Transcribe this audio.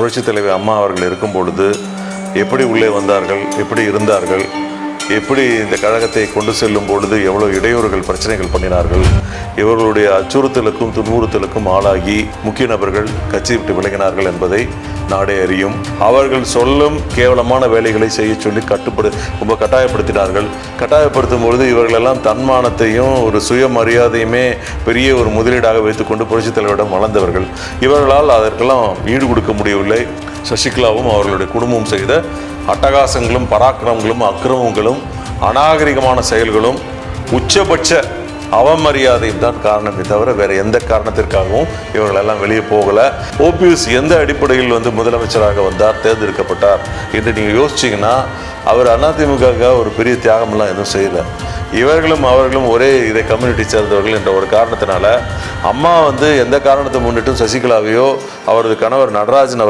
புரட்சித் தலைவர் அம்மா அவர்கள் இருக்கும் பொழுது எப்படி உள்ளே வந்தார்கள் எப்படி இருந்தார்கள் எப்படி இந்த கழகத்தை கொண்டு செல்லும் பொழுது எவ்வளோ இடையூறுகள் பிரச்சனைகள் பண்ணினார்கள் இவர்களுடைய அச்சுறுத்தலுக்கும் துன்புறுத்தலுக்கும் ஆளாகி முக்கிய நபர்கள் கட்சி விட்டு விலகினார்கள் என்பதை நாடே அறியும் அவர்கள் சொல்லும் கேவலமான வேலைகளை செய்ய சொல்லி கட்டுப்படு ரொம்ப கட்டாயப்படுத்தினார்கள். கட்டாயப்படுத்தும் பொழுது இவர்களெல்லாம் தன்மானத்தையும் ஒரு சுயமரியாதையுமே பெரிய ஒரு முதலீடாக வைத்துக்கொண்டு புரட்சித் தலைவரிடம் வளர்ந்தவர்கள். இவர்களால் அதற்கெல்லாம் ஈடு கொடுக்க முடியவில்லை. சசிகலாவும் அவர்களுடைய குடும்பம் செய்த அட்டகாசங்களும் பராக்கிரமங்களும் அக்கிரமங்களும் அநாகரிகமான செயல்களும் உச்சபட்ச அவமரியாதையும் தான் காரணமே தவிர வேற எந்த காரணத்திற்காகவும் இவர்களெல்லாம் வெளியே போகல. ஓபிஎஸ் எந்த அடிப்படையில் வந்து முதலமைச்சராக வந்தார் தேர்ந்தெடுக்கப்பட்டார் என்று நீங்கள் யோசிச்சீங்கன்னா அவர் அதிமுக ஒரு பெரிய தியாகம்லாம் எதுவும் செய்யலை. இவர்களும் அவர்களும் ஒரே இதை கம்யூனிட்டி சேர்ந்தவர்கள் என்ற ஒரு காரணத்தினால அம்மா வந்து எந்த காரணத்தை முன்னிட்டும் சசிகலாவையோ அவரது கணவர் நடராஜன் அவர்